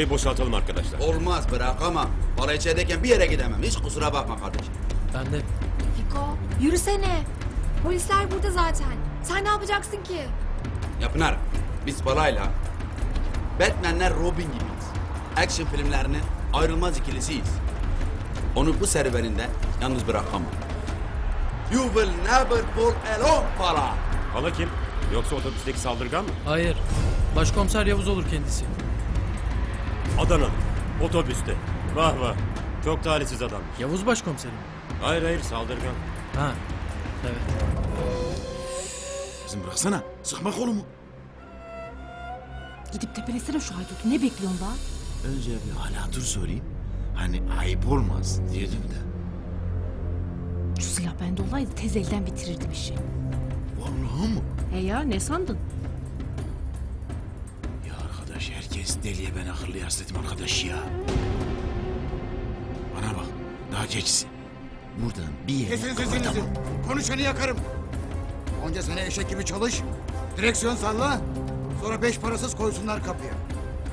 Burayı boşaltalım arkadaşlar. Olmaz bırakamam. Para içerideyken bir yere gidemem. Hiç kusura bakma kardeşim. Ben de Fiko yürüsene. Polisler burada zaten. Sen ne yapacaksın ki? Ya Pınar, biz parayla Batman'ler Robin gibiyiz. Action filmlerinin ayrılmaz ikilisiyiz. Onu bu serüveninde yalnız bırakamam. You will never pull alone para. Hala kim? Yoksa otobüsteki saldırgan mı? hayır. Başkomiser Yavuz olur kendisi. Adana. Otobüste. Vah vah. Çok talihsiz adam. Yavuz başkomiserim. Hayır hayır saldırgan. Ha. Evet. Kızım bıraksana. Sıkma kolumu. Gidip tepelesene şu haydutu. Ne bekliyorsun daha? Önce bir hala dur sorayım. Hani ayıp olmaz diyordum da. Şu silah bende olaydı tez elden bitirirdim işi. Vallahi mı? He ya ne sandın? Herkes deliye ben akıllı dedim arkadaş ya. Bana bak daha geçsin. Buradan bir yere Kesin sesinizi. Konuşanı yakarım. Onca sene eşek gibi çalış. Direksiyon salla. Sonra beş parasız koysunlar kapıya.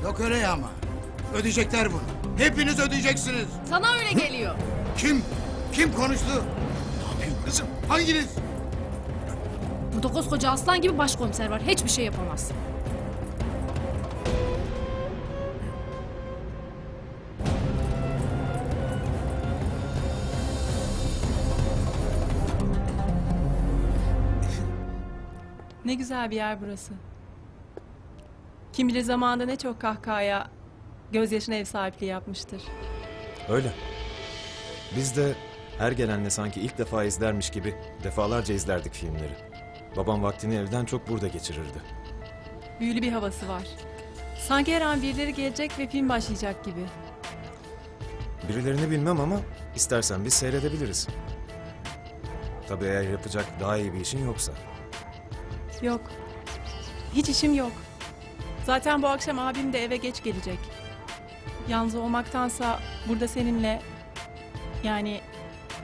Yok öyle ya ama. Ödeyecekler bunu. Hepiniz ödeyeceksiniz. Sana öyle geliyor. Kim? Kim konuştu? Ne yapıyorsun kızım? Hanginiz? Burada koskoca aslan gibi başkomiser var. Hiçbir şey yapamaz. Ne güzel bir yer burası. Kim bilir zamanında ne çok kahkahaya, gözyaşına ev sahipliği yapmıştır. Öyle. Biz de her gelenle sanki ilk defa izlermiş gibi defalarca izlerdik filmleri. Babam vaktini evden çok burada geçirirdi. Büyülü bir havası var. Sanki her an birileri gelecek ve film başlayacak gibi. Birilerini bilmem ama istersen biz seyredebiliriz. Tabii eğer yapacak daha iyi bir işin yoksa. Yok. Hiç işim yok. Zaten bu akşam abim de eve geç gelecek. Yalnız olmaktansa burada seninle yani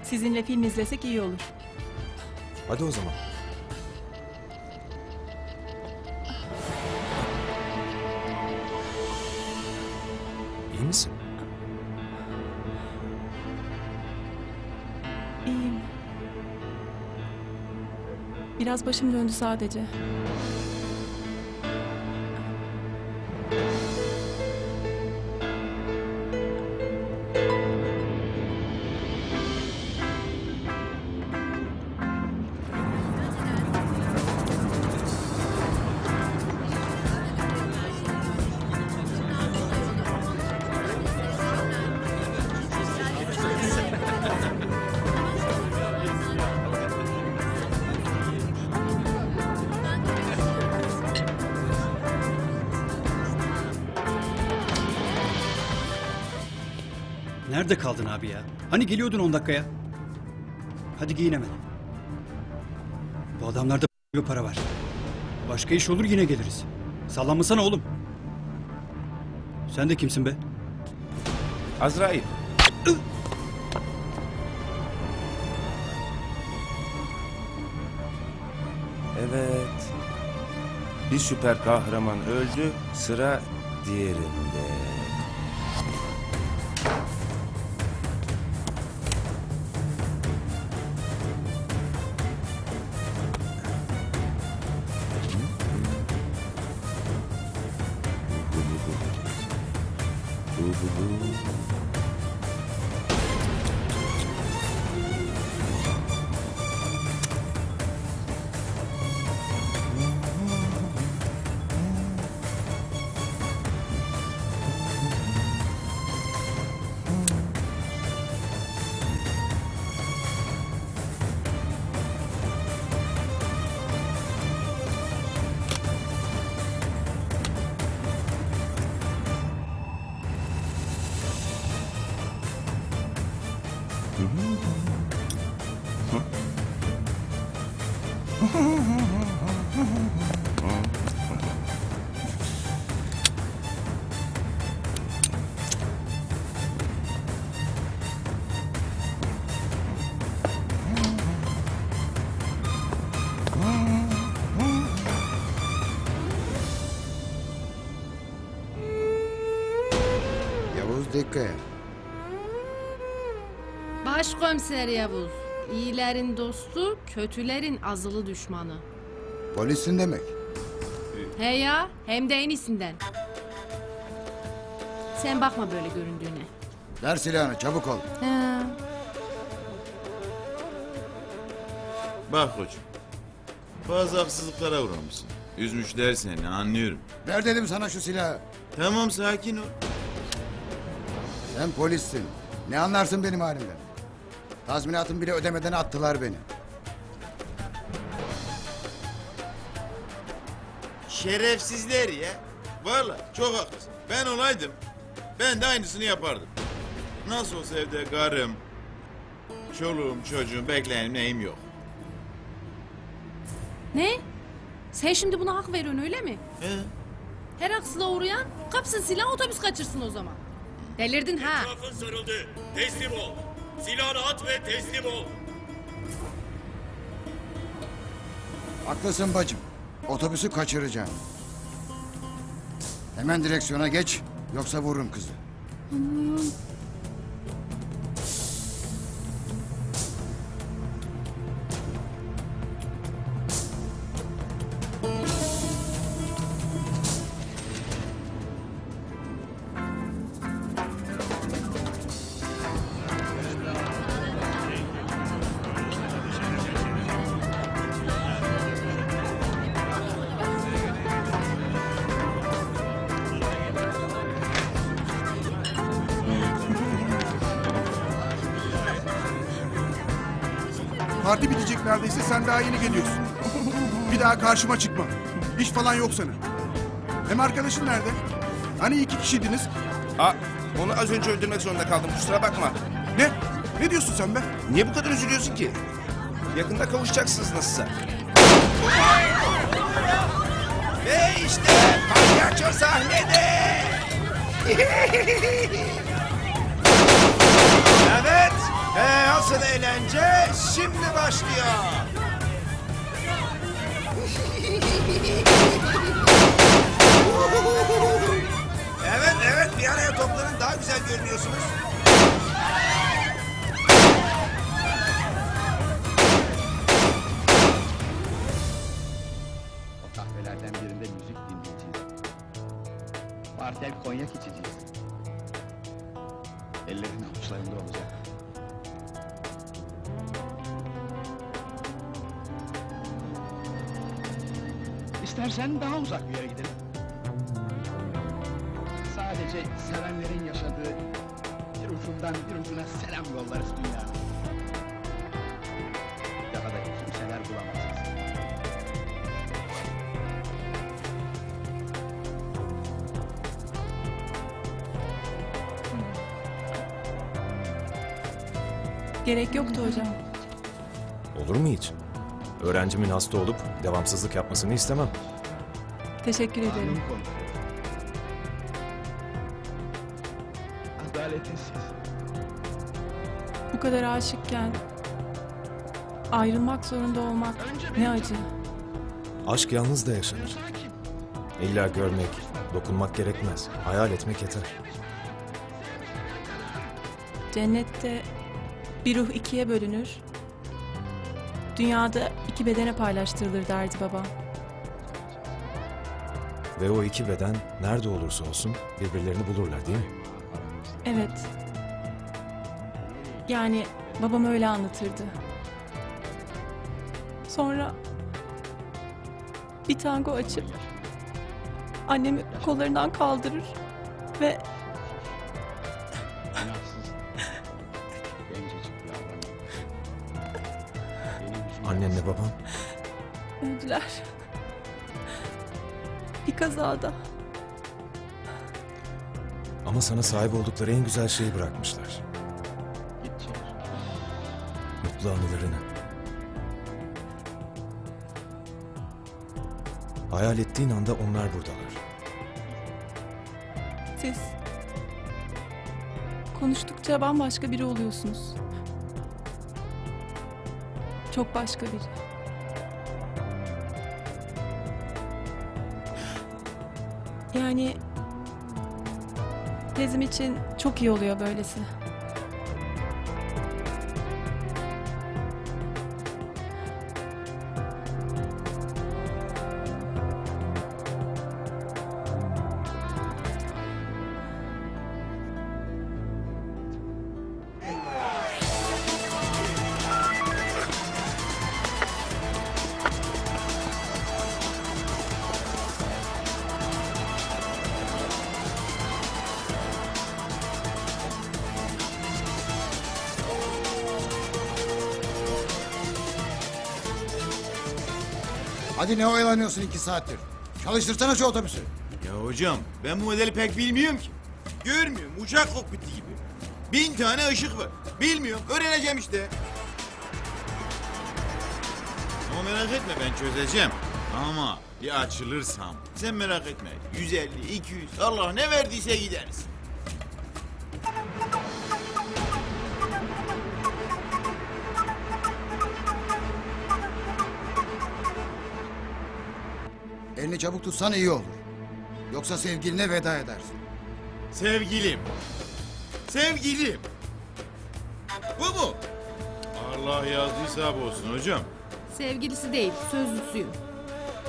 sizinle film izlesek iyi olur. Hadi o zaman. İyi misin? Biraz başım döndü sadece. Nerede kaldın abi ya? Hani geliyordun 10 dakikaya? Hadi giyin hemen. Bu adamlarda bir para var. Başka iş olur yine geliriz. Sallanmasana oğlum. Sen de kimsin be? Azrail. Evet. Bir süper kahraman öldü, sıra diğerinde. do, do, do. Sıdıkı. Başkomiser Yavuz. İyilerin dostu, kötülerin azılı düşmanı. Polissin demek. He ya, hem de en iyisinden. Sen bakma böyle göründüğüne. Ver silahını çabuk ol. He. Bak koçum. Bazı haksızlıklara uğramışsın. Üzmüşler seni anlıyorum. Ver dedim sana şu silahı. Tamam sakin ol. Sen polissin. Ne anlarsın benim halimden? Tazminatımı bile ödemeden attılar beni. Şerefsizler ya. Valla çok haklısın. Ben olaydım. Ben de aynısını yapardım. Nasıl olsa evde karım, çoluğum, çocuğum, bekleyenim neyim yok. Ne? Sen şimdi buna hak veriyorsun öyle mi? He? Her haksızlığa uğrayan kapsın silah otobüs kaçırsın o zaman. Delirdin ha. Etrafın sarıldı. Teslim ol. Silahını at ve teslim ol. Haklısın bacım. Otobüsü kaçıracağım. Hemen direksiyona geç. Yoksa vururum kızı. Parti bitecek neredeyse sen daha yeni geliyorsun. Bir daha karşıma çıkma. İş falan yok sana. Hem arkadaşın nerede? Hani iki kişiydiniz? Aa, onu az önce öldürmek zorunda kaldım. Kusura bakma. Ne? Ne diyorsun sen be? Niye bu kadar üzülüyorsun ki? Yakında kavuşacaksınız nasılsa. Ve işte palyaço sahnede. ve asıl eğlence şimdi başlıyor. evet, evet bir araya toplanın daha güzel görünüyorsunuz. O birinde müzik dinleyeceğiz. Martel konyak içeceğiz. Ellerin avuçlarında olacak. İstersen daha uzak bir yere gidelim. Sadece sevenlerin yaşadığı bir ucundan bir ucuna selam yollarız dünya. Daha da kimseler bulamazız. Gerek yoktu hocam. Olur mu hiç? Öğrencimin hasta olup devamsızlık yapmasını istemem. Teşekkür ederim. Adaletsiz. Bu kadar aşıkken ayrılmak zorunda olmak ne acı. Aşk yalnız da yaşanır. İlla görmek, dokunmak gerekmez. Hayal etmek yeter. Cennette bir ruh ikiye bölünür. Dünyada iki bedene paylaştırılır derdi babam. Ve o iki beden nerede olursa olsun birbirlerini bulurlar değil mi? Evet. Yani babam öyle anlatırdı. Sonra bir tango açıp annemi kollarından kaldırır ve Annenle baban öldüler. Bir kazada. ama sana sahip oldukları en güzel şeyi bırakmışlar. Mutlu anılarını. Hayal ettiğin anda onlar buradalar. Siz konuştukça bambaşka biri oluyorsunuz. Çok başka biri. Yani tezim için çok iyi oluyor böylesi. Hadi ne oyalanıyorsun iki saattir? Çalıştırsana şu otobüsü. Ya hocam ben bu modeli pek bilmiyorum ki. Görmüyorum uçak kokpiti gibi. Bin tane ışık var. Bilmiyorum öğreneceğim işte. Ama merak etme ben çözeceğim. Ama bir açılırsam sen merak etme. 150, 200 Allah ne verdiyse gideriz. Elini çabuk tutsan iyi olur. Yoksa sevgiline veda edersin. Sevgilim. Sevgilim. Bu mu? Allah yazdıysa bu olsun hocam. Sevgilisi değil, sözlüsüyüm.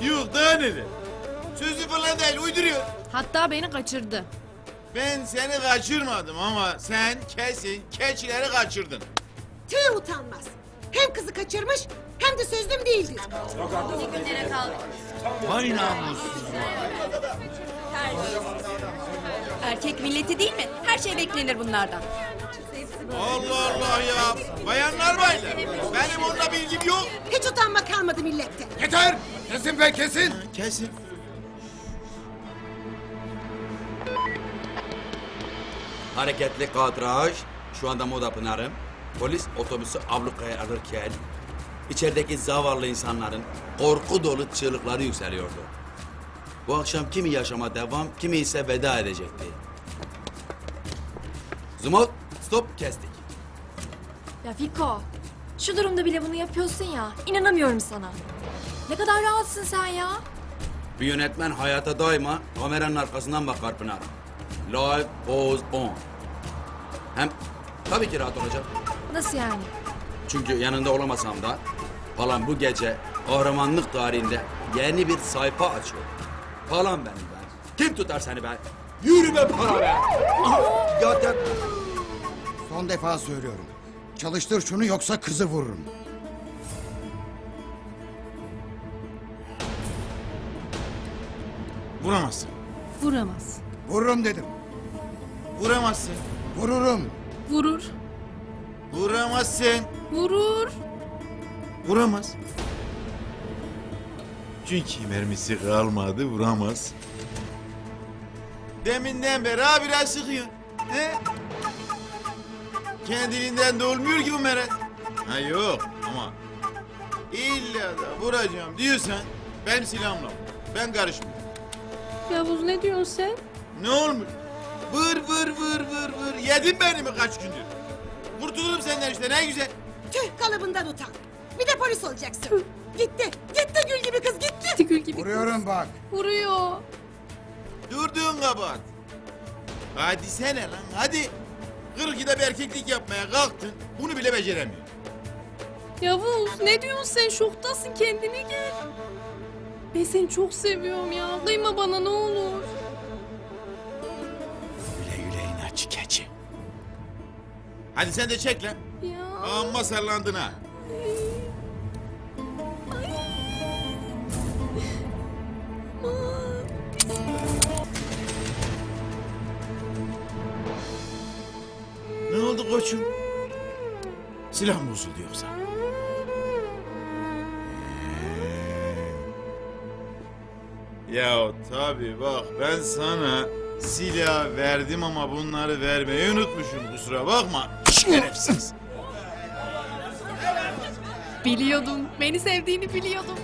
Yok daha neler. Sözü falan değil uyduruyor. Hatta beni kaçırdı. Ben seni kaçırmadım ama sen kesin keçileri kaçırdın. Tüh utanmaz. Hem kızı kaçırmış hem de sözlüm değildir. Vay namussuz. Erkek milleti değil mi? Her şey beklenir bunlardan. Allah Allah ya. Bayanlar baylar. Benim onunla bilgim yok. Hiç utanma kalmadı millette. Yeter! Kesin be kesin! Kesin. Hareketli kadraj. Şu anda moda pınarım. Polis otobüsü ablukaya alırken içerideki zavallı insanların korku dolu çığlıkları yükseliyordu. Bu akşam kimi yaşama devam, kimi ise veda edecekti. Zumot, stop kestik. Ya Fiko, şu durumda bile bunu yapıyorsun ya. İnanamıyorum sana. Ne kadar rahatsın sen ya. Bir yönetmen hayata daima kameranın arkasından bakar Pınar. Life goes on. Hem tabii ki rahat olacak. Nasıl yani? Çünkü yanında olamasam da falan bu gece kahramanlık tarihinde yeni bir sayfa açıyor. Falan benim ben. Kim tutar seni be? Yürü be para be! Aha, ya de- Son defa söylüyorum. Çalıştır şunu yoksa kızı vururum. Vuramazsın. Vuramaz. Vururum dedim. Vuramazsın. Vururum. Vurur. Vuramazsın. Vurur. Vuramaz. Çünkü mermisi kalmadı vuramaz. Deminden beri ha biraz sıkıyor. He? Kendiliğinden de olmuyor ki bu meret. Ha yok ama illa da vuracağım diyorsan benim silahımla. Ben karışmıyorum. Yavuz ne diyorsun sen? Ne olmuş? Vır vır vır vır vır. Yedin beni mi kaç gündür? Kurtuldum senden işte ne güzel. Tüh kalıbından utan. Bir de polis olacaksın. Gitti. Gitti gül gibi kız gitti. Gitti gül gibi. Vuruyorum bak. Vuruyor. Durduğun kabahat. Hadi sene lan hadi. 42'de bir erkeklik yapmaya kalktın. Bunu bile beceremiyor. Yavuz ne diyorsun sen? Şoktasın kendine gel. Ben seni çok seviyorum ya. Kıyma bana ne olur. Güle güle inatçı keçi. Hadi sen de çek lan. Ya. Amma sallandın ha. Oldu koçum? Silah mı bozuldu yoksa? Ee, Ya tabii bak ben sana silah verdim ama bunları vermeyi unutmuşum kusura bakma. Şerefsiz. Biliyordum. Beni sevdiğini biliyordum.